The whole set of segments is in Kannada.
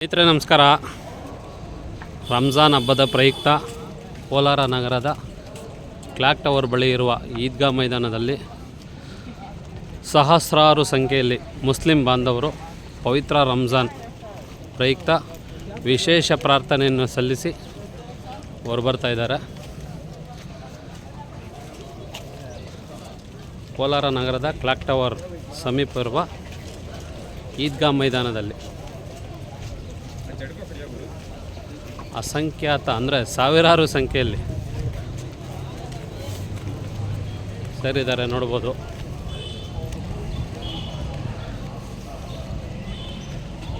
ಸ್ನೇಹಿತರೆ, ನಮಸ್ಕಾರ. ರಂಜಾನ್ ಹಬ್ಬದ ಪ್ರಯುಕ್ತ ಕೋಲಾರ ನಗರದ ಕ್ಲಾಕ್ ಟವರ್ ಬಳಿ ಇರುವ ಈದ್ಗಾ ಮೈದಾನದಲ್ಲಿ ಸಹಸ್ರಾರು ಸಂಖ್ಯೆಯಲ್ಲಿ ಮುಸ್ಲಿಂ ಬಾಂಧವರು ಪವಿತ್ರ ರಂಜಾನ್ ಪ್ರಯುಕ್ತ ವಿಶೇಷ ಪ್ರಾರ್ಥನೆಯನ್ನು ಸಲ್ಲಿಸಿ ಹೊರಬರ್ತಾ ಇದ್ದಾರೆ. ಕೋಲಾರ ನಗರದ ಕ್ಲಾಕ್ ಟವರ್ ಸಮೀಪ ಇರುವ ಈದ್ಗಾ ಮೈದಾನದಲ್ಲಿ ಅಸಂಖ್ಯಾತ ಅಂದರೆ ಸಾವಿರಾರು ಸಂಖ್ಯೆಯಲ್ಲಿ. ಸೇರಿದ್ದಾರೆ ನೋಡ್ಬೋದು.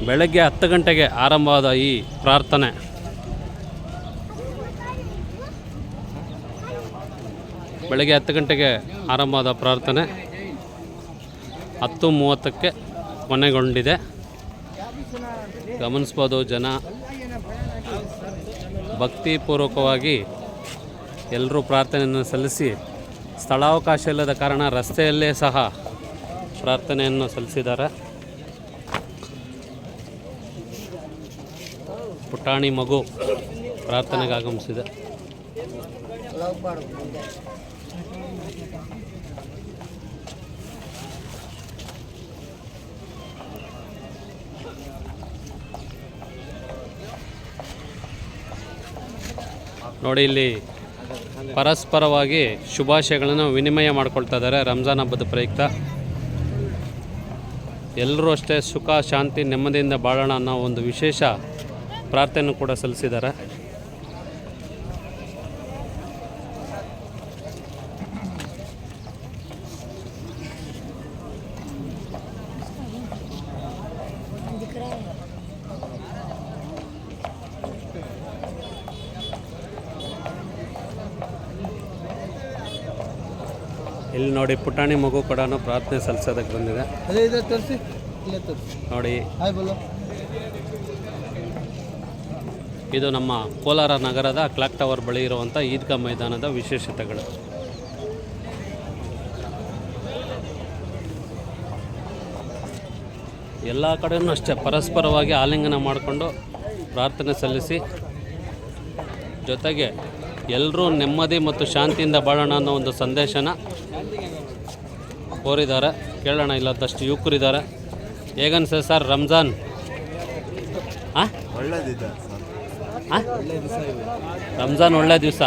ಬೆಳಗ್ಗೆ ಹತ್ತು ಗಂಟೆಗೆ ಆರಂಭವಾದ ಈ ಪ್ರಾರ್ಥನೆ. ಬೆಳಗ್ಗೆ ಹತ್ತು ಗಂಟೆಗೆ ಆರಂಭವಾದ ಪ್ರಾರ್ಥನೆ. ಹತ್ತು ಮೂವತ್ತಕ್ಕೆ ಕೊನೆಗೊಂಡಿದೆ ಗಮನಿಸ್ಬೋದು ಜನ. ಭಕ್ತಿಪೂರ್ವಕವಾಗಿ ಎಲ್ಲರೂ ಪ್ರಾರ್ಥನೆಯನ್ನು ಸಲ್ಲಿಸಿ, ಸ್ಥಳಾವಕಾಶ ಇಲ್ಲದ ಕಾರಣ ರಸ್ತೆಯಲ್ಲೇ ಸಹ ಪ್ರಾರ್ಥನೆಯನ್ನು ಸಲ್ಲಿಸಿದ್ದಾರೆ. ಪುಟಾಣಿ ಮಗು ಪ್ರಾರ್ಥನೆಗೆ ಆಗಮಿಸಿದೆ. ನೋಡಿ ಇಲ್ಲಿ ಪರಸ್ಪರವಾಗಿ ಶುಭಾಶಯಗಳನ್ನು ವಿನಿಮಯ ಮಾಡ್ಕೊಳ್ತಾ ಇದ್ದಾರೆ ರಂಜಾನ್ ಹಬ್ಬದ ಪ್ರಯುಕ್ತ. ಎಲ್ಲರೂ ಅಷ್ಟೇ ಸುಖ, ಶಾಂತಿ, ನೆಮ್ಮದಿಯಿಂದ ಬಾಳೋಣ ಅನ್ನೋ ಒಂದು ವಿಶೇಷ ಪ್ರಾರ್ಥನೆ ಕೂಡ ಸಲ್ಲಿಸಿದ್ದಾರೆ. ಇಲ್ಲಿ ನೋಡಿ ಪುಟಾಣಿ ಮಗು ಕೂಡ ಪ್ರಾರ್ಥನೆ ಸಲ್ಲಿಸೋದಕ್ಕೆ ಬಂದಿದೆ. ಅದೇ ಇದೆ ತರಿಸಿ ಇಲ್ಲೇ ತರಿಸಿ. ನೋಡಿ. ಹಾಯ್ ಇದು ನಮ್ಮ ಕೋಲಾರ ನಗರದ ಕ್ಲಾಕ್ ಟವರ್ ಬಳಿ ಇರುವಂಥ ಈದ್ಗಾ ಮೈದಾನದ ವಿಶೇಷತೆಗಳು. ಎಲ್ಲ ಕಡೆಯೂ ಅಷ್ಟೇ ಪರಸ್ಪರವಾಗಿ ಆಲಿಂಗನ ಮಾಡಿಕೊಂಡು ಪ್ರಾರ್ಥನೆ ಸಲ್ಲಿಸಿ ಜೊತೆಗೆ ಎಲ್ಲರೂ ನೆಮ್ಮದಿ ಮತ್ತು ಶಾಂತಿಯಿಂದ ಬಾಳೋಣ ಅನ್ನೋ ಒಂದು ಸಂದೇಶನ ಕೋರಿದ್ದಾರೆ. ಕೇಳೋಣ, ಇಲ್ಲದಷ್ಟು ಯುವಕರಿದ್ದಾರೆ. ಹೇಗನ್ಸ ಸರ್ ರಂಜಾನ್? ರಂಜಾನ್ ಒಳ್ಳೆ ದಿವಸ.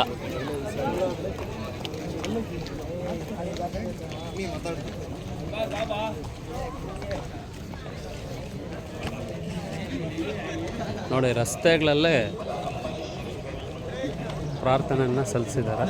ನೋಡಿ, ರಸ್ತೆಗಳಲ್ಲೇ ಪ್ರಾರ್ಥನೆಯನ್ನು ಸಲ್ಲಿಸಿದ್ದಾರೆ.